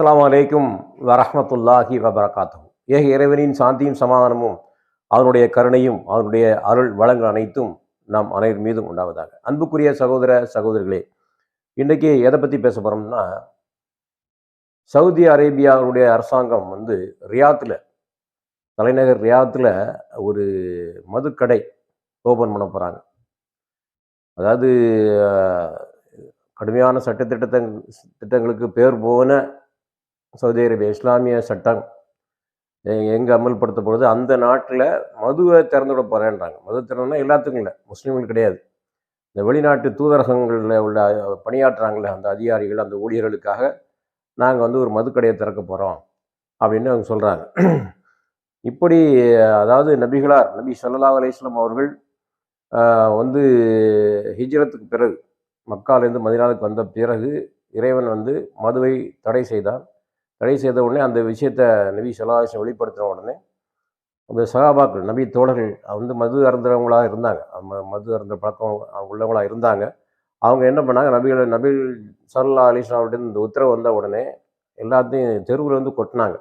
அஸ்லாம் அலைக்கும் வரஹ்மத்துல்லாஹி வபரகாத்து ஏக இறைவனின் சாந்தியும் சமாதானமும் அவனுடைய கருணையும் அவனுடைய அருள் வளங்கள் அனைத்தும் நாம் அனைவர் மீதும் உண்டாவதாக. அன்புக்குரிய சகோதர சகோதரிகளே இன்றைக்கி எதை பற்றி பேச போகிறோம்னா சவுதி அரேபியாவுடைய அரசாங்கம் வந்து ரியாத்தில் தலைநகர் ரியாத்தில் ஒரு மதுக்கடை ஓபன் பண்ண போகிறாங்க அதாவது கடுமையான கடுமையான சட்டத்திட்டத்த திட்டங்களுக்கு பேர் போன சவுதி அரேபியா இஸ்லாமிய சட்டம் எங்கே அமல்படுத்த போகிறது அந்த நாட்டில் மதுவை திறந்து விட போகிறேன்றாங்க மது திறந்தா எல்லாத்துக்கும் இல்லை முஸ்லீம்கள் கிடையாது. இந்த வெளிநாட்டு தூதரகங்களில் உள்ள பணியாற்றுறாங்களே அந்த அதிகாரிகள் அந்த ஊழியர்களுக்காக நாங்கள் வந்து ஒரு மதுக்கடையை திறக்க போகிறோம் அப்படின்னு அவங்க சொல்கிறாங்க இப்படி அதாவது நபிகளார் நபி சல்லா அலிஸ்லாம் அவர்கள் வந்து ஹிஜ்ரத்துக்கு பிறகு மக்காலேருந்து மதினாவுக்கு வந்த பிறகு இறைவன் வந்து மதுவை தடை செய்தான் தடை செய்த உடனே அந்த விஷயத்தை நபி சொல்லாசம் வெளிப்படுத்தின உடனே அந்த சகாபாக்கள் நபி தோழர்கள் வந்து மது அருந்துறவங்களாக இருந்தாங்க. மது அருந்த பழக்கம் அவங்க உள்ளவங்களாக இருந்தாங்க. அவங்க என்ன பண்ணாங்க? நபிகள் நபிகள் சல்லா அலிஸ்லாமிட்ட இந்த உத்தரவு வந்த உடனே எல்லாத்தையும் தெருவில் வந்து கொட்டினாங்க.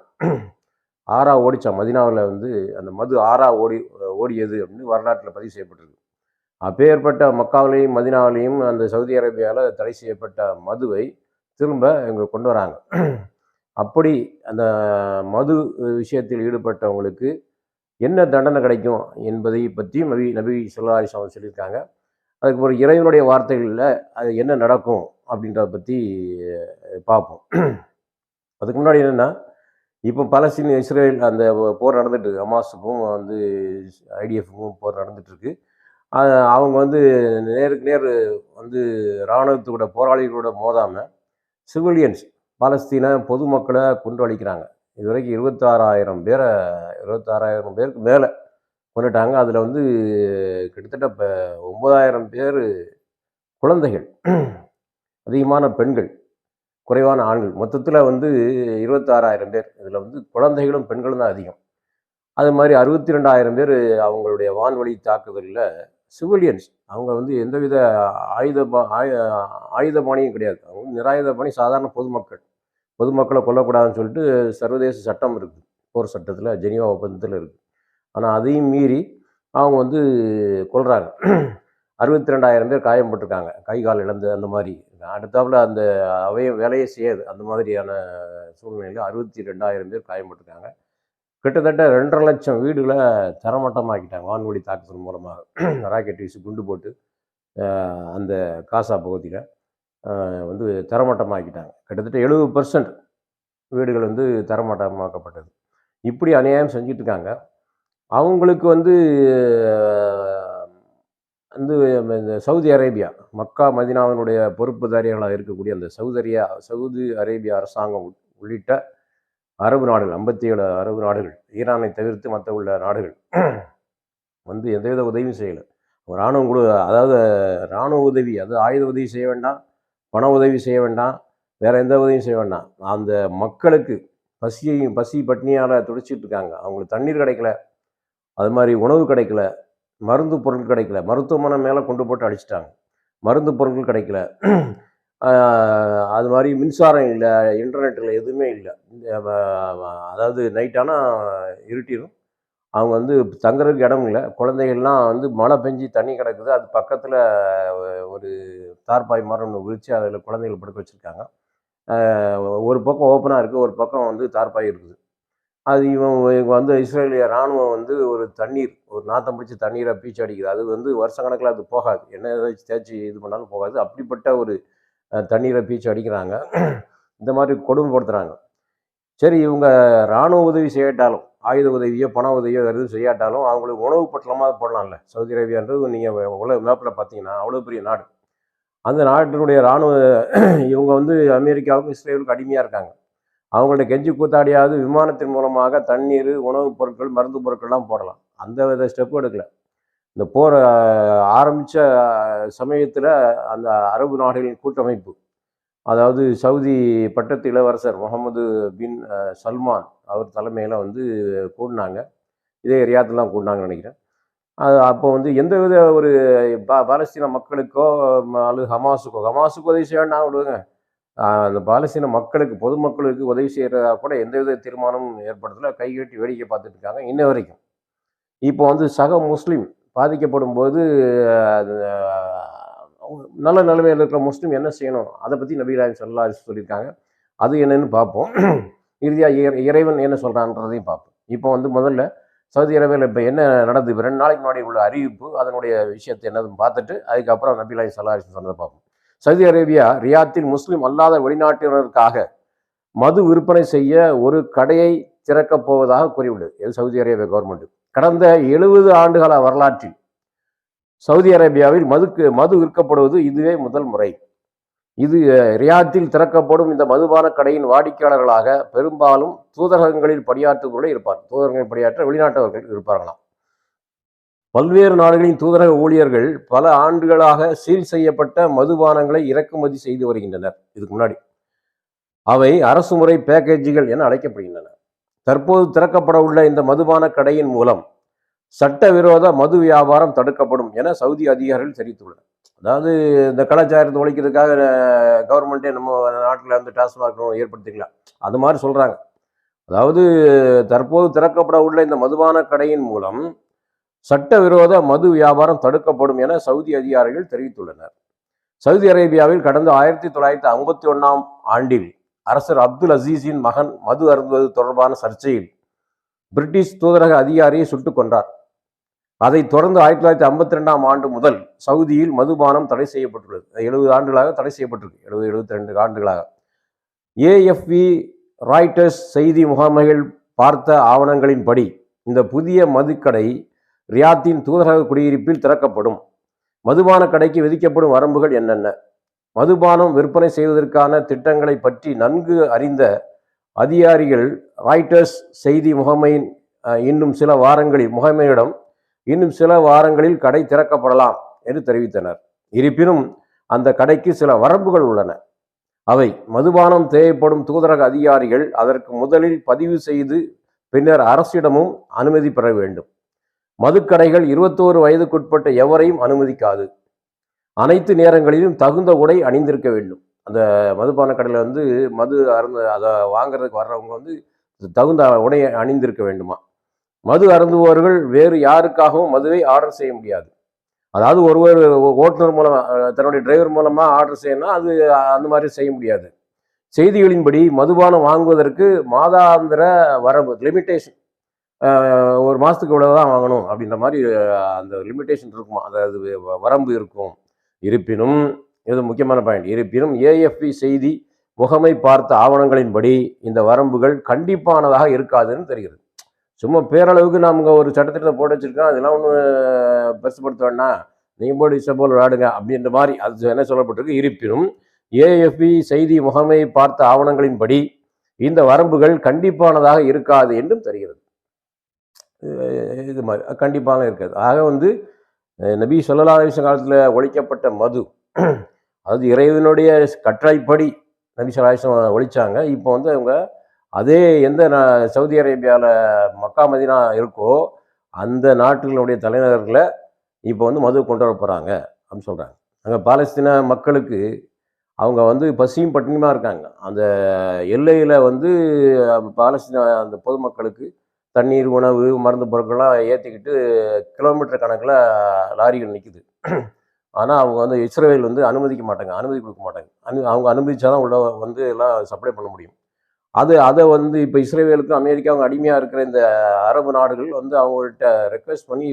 ஆறா ஓடிச்சா மதினாவில் வந்து அந்த மது ஆறா ஓடி ஓடியது அப்படின்னு வரலாற்றில் பதிவு செய்யப்பட்டிருக்கு அப்பேற்பட்ட மக்காவிலையும் மதினாவிலையும் அந்த சவுதி அரேபியாவில் தடை செய்யப்பட்ட மதுவை திரும்ப இவங்க கொண்டு வராங்க. அப்படி அந்த மது விஷயத்தில் ஈடுபட்டவங்களுக்கு என்ன தண்டனை கிடைக்கும் என்பதை பற்றியும் நபி நபி சொல்லாரி சாமி சொல்லியிருக்காங்க. அதுக்கப்புறம் இறைவனுடைய வார்த்தைகளில் அது என்ன நடக்கும் அப்படின்றத பற்றி பார்ப்போம். அதுக்கு முன்னாடி என்னென்னா இப்போ பலஸ்தீன் இஸ்ரேல் அந்த போர் நடந்துட்டு இருக்கு. ஹமாஸுக்கும் வந்து ஐடிஎஃப்க்கும் போர் நடந்துகிட்ருக்கு அவங்க வந்து நேருக்கு நேர் வந்து இராணுவத்தோட போராளிகளோட மோதாமல் சிவிலியன்ஸ் பாலஸ்தீன பொதுமக்களை கொண்டு இதுவரைக்கும் இருபத்தாறாயிரம் பேரை இருபத்தாறாயிரம் பேருக்கு மேலே கொண்டுட்டாங்க அதில் வந்து கிட்டத்தட்ட இப்போ ஒம்பதாயிரம் பேர் குழந்தைகள் அதிகமான பெண்கள் குறைவான ஆண்கள். மொத்தத்தில் வந்து இருபத்தாறாயிரம் பேர். இதில் வந்து குழந்தைகளும் பெண்களும் தான் அதிகம். அது மாதிரி அறுபத்தி ரெண்டாயிரம் பேர் அவங்களுடைய வான்வழி தாக்குதலில் சிவிலியன்ஸ். அவங்க வந்து எந்தவித ஆயுத ஆயுத பாணியும் ஆயுதபாணியும் கிடையாது. அவங்க நிராயுத நிராயுதபாணி சாதாரண பொதுமக்கள். பொதுமக்களை கொல்லக்கூடாதுன்னு சொல்லிட்டு சர்வதேச சட்டம் இருக்குது. போர் சட்டத்தில் ஜெனிவா ஒப்பந்தத்தில் இருக்குது ஆனால் அதையும் மீறி அவங்க வந்து கொல்றாங்க. அறுபத்தி ரெண்டாயிரம் பேர் காயம்பட்டிருக்காங்க கை கால் இழந்து அந்த மாதிரி. அடுத்தாப்புல அந்த அவைய வேலையே செய்யாது. அந்த மாதிரியான சூழ்நிலையில் அறுபத்தி ரெண்டாயிரம் பேர் காயம்பட்டிருக்காங்க கிட்டத்தட்ட ரெண்டரை லட்சம் வீடுகளை தரமட்டமாக்கிட்டாங்க. வான்வழி தாக்குதல் மூலமாக. ராக்கெட் வீசி குண்டு போட்டு அந்த காசா பகுதியில். வந்து தரமட்டமாக்கிட்டாங்க. கிட்டத்தட்ட எழுபது பர்சன்ட் வீடுகள் வந்து தரமட்டமாக்கப்பட்டது. இப்படி அநியாயம் செஞ்சிட்டு இருக்காங்க அவங்களுக்கு வந்து வந்து இந்த சவுதி அரேபியா மக்கா மதினாவினுடைய பொறுப்புதாரிகளாக இருக்கக்கூடிய அந்த சவுதரியா சவுதி அரேபியா அரசாங்கம் உள்ளிட்ட அரபு நாடுகள் ஐம்பத்தி ஏழு அரபு நாடுகள் ஈரானை தவிர்த்து மற்ற உள்ள நாடுகள் வந்து எந்தவித உதவியும் செய்யலை. ராணுவம் கூட அதாவது இராணுவ உதவி அது ஆயுத உதவி செய்ய வேண்டாம். பண உதவி செய்ய வேண்டாம் வேறு எந்த உதவியும் செய்ய வேண்டாம். அந்த மக்களுக்கு பசியையும் பசி பட்னியால் துடிச்சிட்டு இருக்காங்க. அவங்களுக்கு தண்ணீர் கிடைக்கல அது மாதிரி உணவு கிடைக்கல மருந்து பொருள் கிடைக்கல மருத்துவமனை மேலே கொண்டு போட்டு அடிச்சிட்டாங்க. மருந்து பொருட்கள் கிடைக்கல. அது மாதிரி மின்சாரம் இல்லை இன்டர்நெட்டில் எதுவுமே இல்லை. அதாவது நைட்டானால் இருட்டிடும் அவங்க வந்து தங்குறதுக்கு இடம் இல்லை. குழந்தைகள்லாம் வந்து மழை பெஞ்சு தண்ணி கிடக்குது. அது பக்கத்தில் ஒரு தார்பாய் மரம் ஒன்று விரித்து அதில் குழந்தைகள் படுக்க வச்சுருக்காங்க. ஒரு பக்கம் ஓப்பனாக இருக்குது ஒரு பக்கம் வந்து தார்பாய் இருக்குது. அது இவன் இவங்க வந்து இஸ்ரேலிய இராணுவம் வந்து ஒரு தண்ணீர் ஒரு நாத்தம் பிடிச்சி தண்ணீரை பீச்சு அடிக்குது. அது வந்து வருஷக்கணக்கில் அது போகாது. என்ன ஏதாச்சும் தேய்ச்சி இது பண்ணாலும் போகாது. அப்படிப்பட்ட ஒரு தண்ணீரை பீச்சு அடிக்கிறாங்க. இந்த மாதிரி கொடுமைப்படுத்துகிறாங்க சரி இவங்க இராணுவ உதவி செய்யட்டாலும் ஆயுத உதவியோ பண உதவியோ வேறு எதுவும் செய்யாட்டாலும் அவங்களுக்கு உணவு பட்டலமாக போடலாம்ல. சவுதி அரேபியான்றது நீங்கள் உலக மேப்பில் பார்த்தீங்கன்னா அவ்வளோ பெரிய நாடு. அந்த நாட்டினுடைய இராணுவ இவங்க வந்து அமெரிக்காவுக்கும் இஸ்ரேலுக்கும் அடிமையாக இருக்காங்க. அவங்கள்ட்ட கெஞ்சி கூத்தாடியாவது விமானத்தின் மூலமாக தண்ணீர் உணவுப் பொருட்கள் மருந்து பொருட்கள்லாம் போடலாம். அந்த வித ஸ்டெப்பும் எடுக்கல. இந்த போர் ஆரம்பித்த சமயத்தில் அந்த அரபு நாடுகளின் கூட்டமைப்பு அதாவது சவுதி பட்டத்து இளவரசர் முகமது பின் சல்மான் அவர் தலைமையில் வந்து கூடினாங்க. இதே ரியாத்தில் கூடினாங்கன்னு நினைக்கிறேன். அது அப்போ வந்து எந்த வித ஒரு பா பாலஸ்தீன மக்களுக்கோ அல்லது ஹமாஸுக்கோ ஹமாஸுக்கு உதவி செய்ய வேண்டாம் விடுங்க. அந்த பாலஸ்தீன மக்களுக்கு பொதுமக்களுக்கு உதவி செய்கிறதா கூட எந்த வித தீர்மானமும் ஏற்படுத்தலை. கைகட்டி வேடிக்கை பார்த்துட்டு இருக்காங்க இன்ன வரைக்கும். இப்போ வந்து சக முஸ்லீம் பாதிக்கப்படும் போது அது, நல்ல நிலைமையில் இருக்கிற முஸ்லீம் என்ன செய்யணும்? அதை பற்றி நபீராயம் சொல்லா சொல்லியிருக்காங்க. அது என்னன்னு பார்ப்போம். இறுதியாக இறைவன் என்ன சொல்கிறான்றதையும் பார்ப்போம். இப்போ வந்து முதல்ல சவுதி அரேபியாவில் இப்போ என்ன நடந்தது? இப்போ ரெண்டு நாளைக்கு முன்னாடி உள்ள அறிவிப்பு அதனுடைய விஷயத்தை என்னதுன்னு பார்த்துட்டு அதுக்கப்புறம் நபிலாய் சல்லாஹ் சொன்னதை பார்ப்போம். சவுதி அரேபியா ரியாத்தில் முஸ்லீம் அல்லாத வெளிநாட்டினருக்காக மது விற்பனை செய்ய ஒரு கடையை திறக்கப் போவதாக கூறியுள்ளது. இது சவுதி அரேபியா கவர்மெண்ட் கடந்த எழுபது ஆண்டுகால வரலாற்றில் சவுதி அரேபியாவில் மதுக்கு மது விற்கப்படுவது இதுவே முதல் முறை. இது ரியாத்தில் திறக்கப்படும் இந்த மதுபான கடையின் வாடிக்கையாளர்களாக பெரும்பாலும் தூதரகங்களில் பணியாற்றுவர்களே இருப்பார். தூதரகங்களில் பணியாற்ற வெளிநாட்டவர்கள் இருப்பார்களாம். பல்வேறு நாடுகளின் தூதரக ஊழியர்கள் பல ஆண்டுகளாக சீல் செய்யப்பட்ட மதுபானங்களை இறக்குமதி செய்து வருகின்றனர். இதுக்கு முன்னாடி. அவை அரசு முறை பேக்கேஜுகள் என அழைக்கப்படுகின்றன. தற்போது திறக்கப்பட உள்ள இந்த மதுபான கடையின் மூலம் சட்டவிரோத மது வியாபாரம் தடுக்கப்படும் என சவுதி அதிகாரிகள் தெரிவித்துள்ளனர். அதாவது இந்த கலாச்சாரத்தை ஒழிக்கிறதுக்காக கவர்மெண்ட்டே நம்ம நாட்டில் வந்து டாஸ்மாக் ஏற்படுத்திக்கலாம். அது மாதிரி சொல்கிறாங்க அதாவது தற்போது திறக்கப்பட உள்ள இந்த மதுபான கடையின் மூலம் சட்டவிரோத மது வியாபாரம் தடுக்கப்படும் என சவுதி அதிகாரிகள் தெரிவித்துள்ளனர். சவுதி அரேபியாவில் கடந்த ஆயிரத்தி தொள்ளாயிரத்தி ஐம்பத்தி ஒன்றாம் ஆண்டில் அரசர் அப்துல் அசீஸின் மகன் மது அருந்துவது தொடர்பான சர்ச்சையில் பிரிட்டிஷ் தூதரக அதிகாரியை சுட்டுக் கொன்றார். அதைத் தொடர்ந்து ஆயிரத்தி தொள்ளாயிரத்தி ஐம்பத்தி ரெண்டாம் ஆண்டு முதல் சவுதியில் மதுபானம் தடை செய்யப்பட்டுள்ளது. எழுபது ஆண்டுகளாக தடை செய்யப்பட்டிருக்கு. எழுபது எழுபத்தி ரெண்டு ஆண்டுகளாக ஏஎஃப்பி ராய்டர்ஸ் செய்தி முகாமைகள் பார்த்த ஆவணங்களின்படி இந்த புதிய மதுக்கடை ரியாத்தின் தூதரக குடியிருப்பில் திறக்கப்படும். மதுபான கடைக்கு விதிக்கப்படும் வரம்புகள் என்னென்ன? மதுபானம் விற்பனை செய்வதற்கான திட்டங்களை பற்றி நன்கு அறிந்த அதிகாரிகள் ராய்டர்ஸ் செய்தி முகமையின் இன்னும் சில வாரங்களில் முகமையிடம் இன்னும் சில வாரங்களில் கடை திறக்கப்படலாம் என்று தெரிவித்தனர். இருப்பினும் அந்த கடைக்கு சில வரம்புகள் உள்ளன. அவை மதுபானம் தேவைப்படும் தூதரக அதிகாரிகள் அதற்கு முதலில் பதிவு செய்து பின்னர் அரசிடமும் அனுமதி பெற வேண்டும். மதுக்கடைகள் இருபத்தோரு வயதுக்குட்பட்ட எவரையும் அனுமதிக்காது. அனைத்து நேரங்களிலும் தகுந்த உடை அணிந்திருக்க வேண்டும். அந்த மதுபான கடையில் வந்து மது அருந்து அதை வாங்குறதுக்கு வர்றவங்க வந்து தகுந்த உடை அணிந்திருக்க வேண்டுமா? மது அருந்துபவர்கள் வேறு யாருக்காகவும் மதுவை ஆர்டர் செய்ய முடியாது. அதாவது ஒருவர் ஓட்டுநர் மூலமா தன்னுடைய டிரைவர் மூலமா ஆர்டர் செய்யணும்னா அது அந்த மாதிரி செய்ய முடியாது. செய்திகளின்படி மதுபானம் வாங்குவதற்கு மாதாந்திர வரம்பு லிமிட்டேஷன் ஒரு மாதத்துக்கு இவ்வளவு தான் வாங்கணும் அப்படின்ற மாதிரி அந்த லிமிட்டேஷன் இருக்குமா? அதாவது வ- வரம்பு இருக்கும். இருப்பினும் இது முக்கியமான பாயிண்ட் இருப்பினும் ஏஎஃப்பி செய்தி முகமை பார்த்த ஆவணங்களின்படி இந்த வரம்புகள் கண்டிப்பானதாக இருக்காதுன்னு தெரிகிறது. சும்மா பேரளவுக்கு நாம ஒரு சட்டத்திட்டத்தை போட்டு வச்சிருக்கோம் அதெல்லாம் ஒன்று பெருசுப்படுத்த வேண்டாம். நீங்கள் போட்டு இஷ்டப்போல் விளையாடுங்க அப்படின்ற மாதிரி அது என்ன சொல்லப்பட்டிருக்கு? இருப்பினும் ஏஎஃப்பி செய்தி முகமை பார்த்த ஆவணங்களின்படி இந்த வரம்புகள் கண்டிப்பானதாக இருக்காது என்றும் தெரிகிறது. இது மாதிரி கண்டிப்பாக இருக்காது. ஆக வந்து நபி சொல்லலா காலத்தில் ஒழிக்கப்பட்ட மது அதாவது இறைவனுடைய கட்டளைப்படி நபி சொல்லாஹம் ஒழிச்சாங்க. இப்போ வந்து அவங்க அதே எந்த சவுதி அரேபியாவில் மக்கா மதினா இருக்கோ அந்த நாட்டினுடைய தலைநகர்களை இப்போ வந்து மது கொண்டு வர போகிறாங்க அப்படின்னு சொல்கிறாங்க அங்கே பாலஸ்தீன மக்களுக்கு அவங்க வந்து பசியும் பட்டினியுமா இருக்காங்க. அந்த எல்லையில் வந்து பாலஸ்தீன அந்த பொதுமக்களுக்கு தண்ணீர் உணவு மருந்து பொருட்கள்லாம் ஏற்றிக்கிட்டு கிலோமீட்டர் கணக்கில் லாரிகள் நிற்குது ஆனால் அவங்க வந்து இஸ்ரேல் வந்து அனுமதிக்க மாட்டாங்க. அனுமதி கொடுக்க மாட்டாங்க. அனு அவங்க அனுமதிச்சாதான் உள்ள வந்து எல்லாம் சப்ளை பண்ண முடியும். அது அதை வந்து இப்போ இஸ்ரேவேலுக்கும் அமெரிக்காவும் அடிமையாக இருக்கிற இந்த அரபு நாடுகள் வந்து அவங்கள்ட்ட ரெக்வெஸ்ட் பண்ணி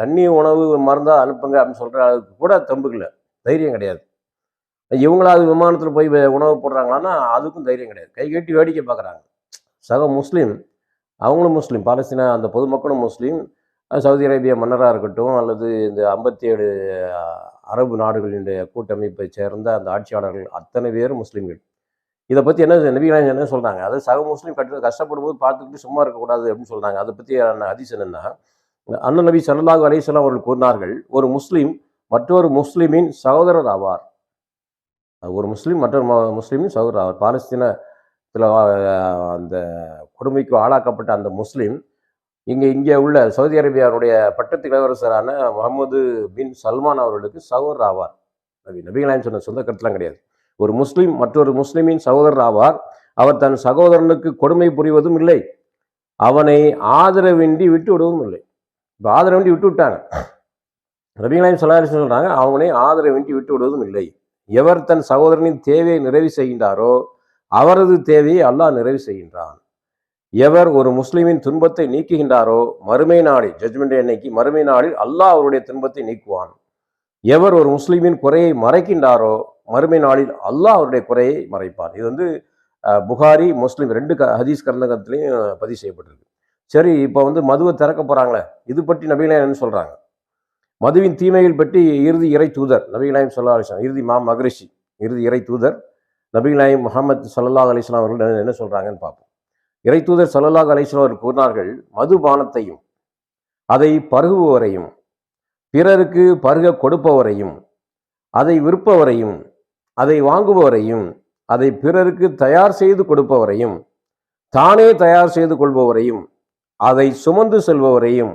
தண்ணி உணவு மருந்தாக அனுப்புங்க அப்படின்னு சொல்கிற அதுக்கு கூட தம்புக்கல தைரியம் கிடையாது. இவங்களாவது விமானத்தில் போய் உணவு போடுறாங்களான்னா அதுக்கும் தைரியம் கிடையாது. கை கட்டி வேடிக்கை பார்க்குறாங்க சக முஸ்லீம் அவங்களும் முஸ்லீம். பாலஸ்தீனா அந்த பொதுமக்களும் முஸ்லீம். சவுதி அரேபியா மன்னராக இருக்கட்டும் அல்லது இந்த ஐம்பத்தி ஏழு அரபு நாடுகளினுடைய கூட்டமைப்பை சேர்ந்த அந்த ஆட்சியாளர்கள் அத்தனை பேரும் முஸ்லீம்கள். இதை பற்றி என்ன நபிகளாம் என்ன சொல்கிறாங்க அதாவது சக முஸ்லீம் கட்டு கஷ்டப்படும் போது பார்த்துக்கிட்டு சும்மா இருக்கக்கூடாது அப்படின்னு சொல்கிறாங்க அதை பற்றி ஹதீஸ் என்ன அண்ணன் நபி சல்லாஹ் அலைஹி அவர்கள் கூறினார்கள் ஒரு முஸ்லீம் மற்றொரு முஸ்லீமின் சகோதரர் ஆவார். ஒரு முஸ்லீம் மற்றொரு முஸ்லீமின் சகோதரர் ஆவார். பாலஸ்தீனத்தில் அந்த கொடுமைக்கு ஆளாக்கப்பட்ட அந்த முஸ்லீம் இங்கே இங்கே உள்ள சவுதி அரேபியாவுடைய பட்டத்து இளவரசரான முகமது பின் சல்மான் அவர்களுக்கு சகோதரர் ஆவார். நபி நபிகளான்னு சொன்ன சொந்த கருத்துலாம் கிடையாது. ஒரு முஸ்லீம் மற்றொரு முஸ்லிமின் சகோதரர் ஆவார் அவர் தன் சகோதரனுக்கு கொடுமை புரிவதும் இல்லை. அவனை ஆதரவின்றி விட்டு விடுவதும் இல்லை. இப்போ ஆதரவின்றி விட்டு விட்டாங்க ரபிகலாயம் சொல்லாரி சொல்கிறாங்க அவனை ஆதரவின்றி விட்டு விடுவதும் இல்லை. எவர் தன் சகோதரனின் தேவையை நிறைவு செய்கின்றாரோ அவரது தேவையை அல்லாஹ் நிறைவு செய்கின்றான். எவர் ஒரு முஸ்லிமின் துன்பத்தை நீக்குகின்றாரோ மறுமை நாளில் ஜட்மெண்ட் அன்னைக்கு மறுமை நாளில் அல்லாஹ் அவருடைய துன்பத்தை நீக்குவான். எவர் ஒரு முஸ்லிமின் குறையை மறைக்கின்றாரோ மறுமை நாளில் அல்லாஹ் அவருடைய குறையை மறைப்பார். இது வந்து புகாரி முஸ்லீம் ரெண்டு க ஹதீஸ் கர்ந்தகத்திலையும் பதிவு செய்யப்பட்டிருக்கு. சரி இப்போ வந்து மதுவை திறக்க போகிறாங்களே இது பற்றி நபிகளாயம் என்ன மதுவின் தீமைகள் பற்றி இறுதி இறை தூதர் நபிகளாயம் சொல்லா அலிஸ்லாம் இறுதி மா மகரிஷி இறுதி இறை தூதர் நபிகளாயம் முகமது சல்லல்லாஹ் அலிஸ்லாம் அவர்கள் என்ன சொல்கிறாங்கன்னு பார்ப்போம். இறை தூதர் சல்லாஹ் அலிஸ்லாம் அவர்கள் கூறினார்கள் மதுபானத்தையும் அதை பருகுபவரையும் பிறருக்கு பருக கொடுப்பவரையும் அதை விற்பவரையும் அதை வாங்குபவரையும் அதை பிறருக்கு தயார் செய்து கொடுப்பவரையும் தானே தயார் செய்து கொள்பவரையும் அதை சுமந்து செல்பவரையும்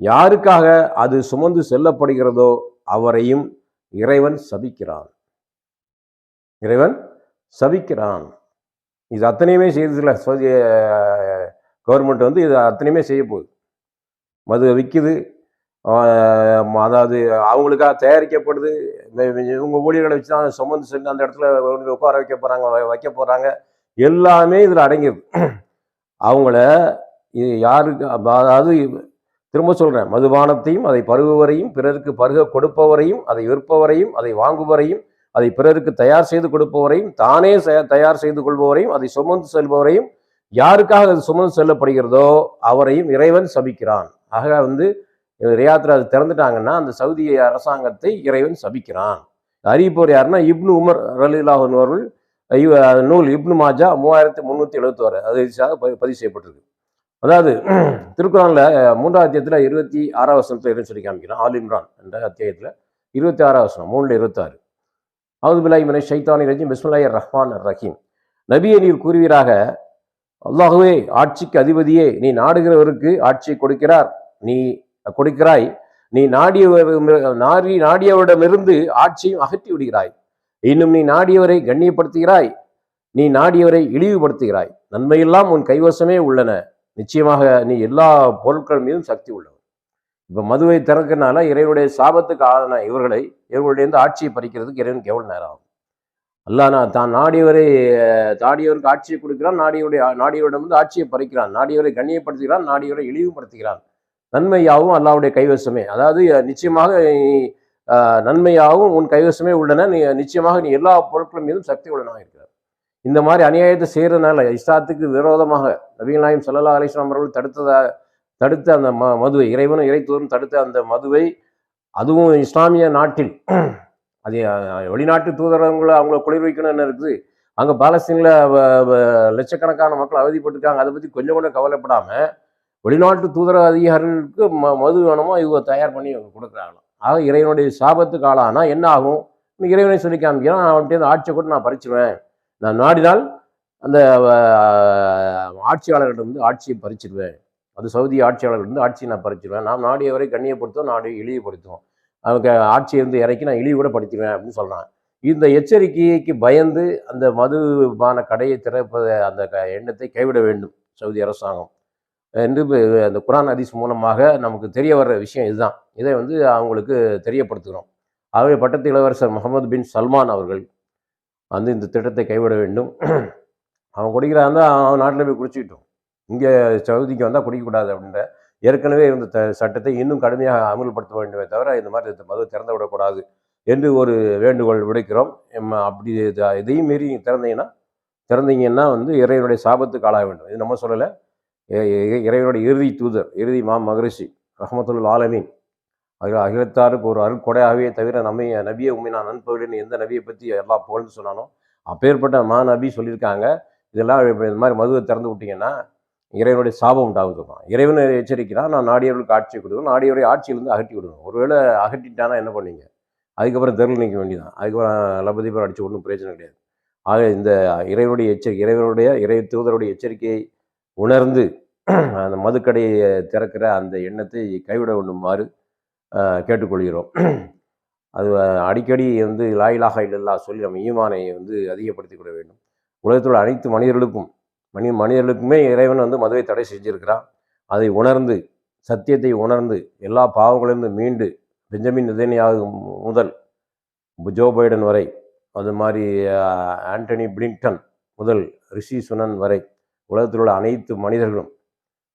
யாருக்காக அது சுமந்து செல்லப்படுகிறதோ அவரையும் இறைவன் சபிக்கிறான். இறைவன் சபிக்கிறான். இது அத்தனையுமே செய்ததில்ல கவர்மெண்ட் வந்து இது அத்தனையுமே செய்ய போகுது. மது விற்கிது அதாவது அவங்களுக்காக தயாரிக்கப்படுது இவங்க ஊழியர்களை வச்சு தான் சுமந்து சென்று அந்த இடத்துல உட்கார வைக்க போகிறாங்க வைக்க போகிறாங்க எல்லாமே இதில் அடங்கிடுது அவங்கள இது யாருக்கு அதாவது திரும்ப சொல்கிறேன் மதுபானத்தையும் அதை பருகுவரையும் பிறருக்கு பருக கொடுப்பவரையும் அதை விற்பவரையும் அதை வாங்குபவரையும் அதை பிறருக்கு தயார் செய்து கொடுப்பவரையும் தானே தயார் செய்து கொள்பவரையும் அதை சுமந்து செல்பவரையும் யாருக்காக அது சுமந்து செல்லப்படுகிறதோ அவரையும் இறைவன் சபிக்கிறான். ஆக வந்து ரியாத்தில் அது திறந்துட்டாங்கன்னா அந்த சவுதி அரசாங்கத்தை இறைவன் சபிக்கிறான். அறிவிப்போர் யாருன்னா இப்னு உமர் ரலிலாஹன் அவர்கள் நூல் இப்னு மாஜா மூவாயிரத்தி முந்நூற்றி எழுபத்தோரு அது பதிவு செய்யப்பட்டிருக்கு. அதாவது திருக்குறான்ல மூன்றாம் அத்தியத்தில் இருபத்தி ஆறாம் வசனத்தில் இருந்து சொல்லி காமிக்கிறான். ஆல் இம்ரான் என்ற அத்தியாயத்தில் இருபத்தி ஆறாம் வசனம் மூணுல இருபத்தாறு. அவது பிலாய் மனை ஷைத்தானி ரஜிம் பிஸ்மில்லாஹி ரஹ்மான் ரஹீம். நபியை நீர் கூறுவீராக அல்லாஹுவே ஆட்சிக்கு அதிபதியே நீ நாடுகிறவருக்கு ஆட்சியை கொடுக்கிறார். நீ கொடுக்கிறாய். நீ நாடியவர் நாடி நாடியவரிடமிருந்து ஆட்சியும் அகற்றி விடுகிறாய். இன்னும் நீ நாடியவரை கண்ணியப்படுத்துகிறாய். நீ நாடியவரை இழிவுபடுத்துகிறாய். நன்மையெல்லாம் உன் கைவசமே உள்ளன. நிச்சயமாக நீ எல்லா பொருட்கள் மீதும் சக்தி உள்ளவன் இப்ப மதுவை திறக்கனால இறைவனுடைய சாபத்துக்கு ஆளான இவர்களை இவர்களுடைய இருந்து ஆட்சியை பறிக்கிறதுக்கு இறைவனுக்கு எவ்வளவு நேரம். ஆகும் அல்லாஹ் நான் தான் நாடியவரை நாடியவருக்கு தாடியவருக்கு ஆட்சியை கொடுக்கிறான் நாடியவருடைய நாடியவரிடம் வந்து ஆட்சியை பறிக்கிறான் நாடியவரை கண்ணியப்படுத்துகிறான் நாடியவரை இழிவுபடுத்துகிறான். நன்மையாகவும் அல்லாவுடைய கைவசமே. அதாவது நிச்சயமாக நன்மையாகவும் உன் கைவசமே உள்ளன. நீ நிச்சயமாக நீ எல்லா பொருட்களும் மீதும் சக்தி உள்ளனாக இருக்கிறார் இந்த மாதிரி அநியாயத்தை செய்கிறதுனால இஸ்லாத்துக்கு விரோதமாக நபிகள் நாயம் சல்லா அலிஸ்லாம் அவர்கள் தடுத்ததா தடுத்த அந்த ம மதுவை இறைவனும் இறைத்துவரும் தடுத்த அந்த மதுவை அதுவும் இஸ்லாமிய நாட்டில் அது வெளிநாட்டு தூதரங்களை அவங்கள குளிர் வைக்கணும்னு இருக்குது? அங்கே பாலஸ்தீனில் லட்சக்கணக்கான மக்கள் அவதிப்பட்டிருக்காங்க. அதை பற்றி கொஞ்சம் கூட கவலைப்படாமல் வெளிநாட்டு தூதர அதிகாரிகளுக்கு ம மது வேணுமோ இவங்க தயார் பண்ணி அவங்க கொடுக்குறாங்களாம். ஆக இறைவனுடைய சாபத்துக்கு ஆளானா என்ன ஆகும்? இன்னும் இறைவனை சொல்லி காமிக்கிறான். அவன்கிட்ட ஆட்சியை கூட நான் பறிச்சிருவேன். நான் நாடினால் அந்த அஹ், ஆட்சியாளர்கிட்ட வந்து ஆட்சியை பறிச்சிருவேன். அது சவுதி ஆட்சியாளர்கள் வந்து ஆட்சியை நான் பறிச்சிருவேன். நான் நாடியவரை கண்ணியப்படுத்தும் நாடு இழிவுபடுத்தும் அவங்க ஆட்சியை இருந்து இறக்கி நான் இழிவு கூட படுத்திடுவேன் அப்படின்னு சொல்கிறான் இந்த எச்சரிக்கைக்கு பயந்து அந்த மதுபான கடையை திறப்பதை அந்த க- எண்ணத்தை கைவிட வேண்டும் சவுதி அரசாங்கம். என்று அந்த குரான் ஹதீஸ் மூலமாக நமக்கு தெரிய வர்ற விஷயம் இதுதான். இதை வந்து அவங்களுக்கு தெரியப்படுத்துகிறோம். ஆகவே பட்டத்து இளவரசர் முகமது பின் சல்மான் அவர்கள் வந்து இந்த திட்டத்தை கைவிட வேண்டும். அவன் குடிக்கிறான் அவன் நாட்டில் போய் குடிச்சிக்கிட்டோம். இங்கே சவுதிக்கு வந்தால் குடிக்கக்கூடாது அப்படின்ற ஏற்கனவே இருந்த த சட்டத்தை இன்னும் கடுமையாக அமல்படுத்த வேண்டுமே தவிர இந்த மாதிரி இந்த மது திறந்து விடக்கூடாது என்று ஒரு வேண்டுகோள் விடுக்கிறோம். எம்ம அப்படி இதையும் மீறி திறந்தீங்கன்னா திறந்தீங்கன்னா வந்து இறைவனுடைய சாபத்துக்கு ஆளாக வேண்டும். இது நம்ம சொல்லலை. இ- இறைவனுடைய இறுதி தூதர் இறுதி மா மகரிஷி ரஹமத்துல் ஆலமீன். அகில அகிலத்தாருக்கு ஒரு அருட்கொடையாகவே தவிர நம்மை நபியை உண்மை நான் நண்பர்கள்னு எந்த நபியை பற்றி எல்லாம் புகழ்ந்து சொன்னானோ அப்பேற்பட்ட மா நபி சொல்லியிருக்காங்க. இதெல்லாம் இந்த மாதிரி மதுவை திறந்து விட்டீங்கன்னா இறைவனுடைய சாபம் உண்டாகும் இறைவனை எச்சரிக்கிறான் நான் நாடியவர்களுக்கு ஆட்சி கொடுக்கணும் நாடியவரை ஆட்சியிலிருந்து அகட்டி விடுவேன் ஒருவேளை அகட்டிட்டானா என்ன பண்ணீங்க? அதுக்கப்புறம் தெருள் நிற்க வேண்டியதான் அதுக்கப்புறம் லபதீபர் அடிச்சு ஒன்றும் பிரயோஜனம் கிடையாது. ஆக இந்த இறைவனுடைய எச்சரிக்கை இறைவனுடைய இறை தூதருடைய எச்சரிக்கையை உணர்ந்து அந்த மதுக்கடையை திறக்கிற அந்த எண்ணத்தை கைவிட வேண்டுமாறு கேட்டுக்கொள்கிறோம். அது அடிக்கடி வந்து லாயிலாக இல்லல்லா சொல்லி நம்ம ஈமானை வந்து அதிகப்படுத்திக் கொள்ள வேண்டும். உலகத்தில் உள்ள அனைத்து மனிதர்களுக்கும் மனி மனிதர்களுக்குமே இறைவன் வந்து மதுவை தடை செஞ்சிருக்கிறான். அதை உணர்ந்து சத்தியத்தை உணர்ந்து எல்லா பாவங்களிலிருந்து மீண்டு பெஞ்சமின் நிதன்யாகு முதல் ஜோ பைடன் வரை அது மாதிரி ஆண்டனி பிளிங்டன் முதல் ரிஷி சுனன் வரை உலகத்தில் உள்ள அனைத்து மனிதர்களும்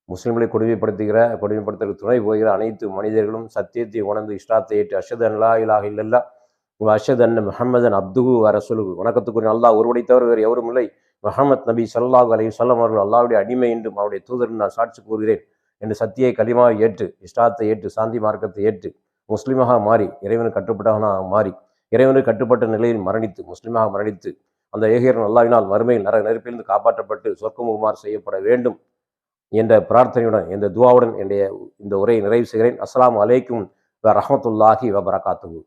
முஸ்லிம்களை கொடுமைப்படுத்துகிற கொடுமைப்படுத்துகிற துணை போகிற அனைத்து மனிதர்களும் சத்தியத்தை உணர்ந்து இஷ்டாத்தை ஏற்று அஷத் அல்லா இலாக இல்லல்லா அஷத் அன் முஹம்மதன் அப்துகு அரசுலுகு வணக்கத்துக்குரிய அல்லாஹ் ஒருவனை தவிர வேறு எவரும் இல்லை. மஹமத் நபி சல்லாஹ் அலி சொல்லம் அவர்கள் அல்லாவுடைய அடிமை என்றும் அவருடைய தூதர் நான் சாட்சி கூறுகிறேன் என்று சத்தியை கலிமாவை ஏற்று இஷ்டாத்தை ஏற்று சாந்தி மார்க்கத்தை ஏற்று முஸ்லீமாக மாறி இறைவனுக்கு கட்டுப்பட்டவனாக மாறி இறைவனுக்கு கட்டுப்பட்ட நிலையில் மரணித்து முஸ்லீமாக மரணித்து அந்த ஏகேரன் அல்லாவினால் மறுமையில் நர நெருப்பிலிருந்து காப்பாற்றப்பட்டு சொர்க்கமுகுமார் செய்யப்பட வேண்டும் என்ற பிரார்த்தனையுடன் இந்த துவாவுடன் என்னுடைய இந்த உரையை நிறைவு செய்கிறேன். அஸ்லாம் அலைக்கும் வ ரஹமத்துல்லாஹி வ பரகாத்துஹு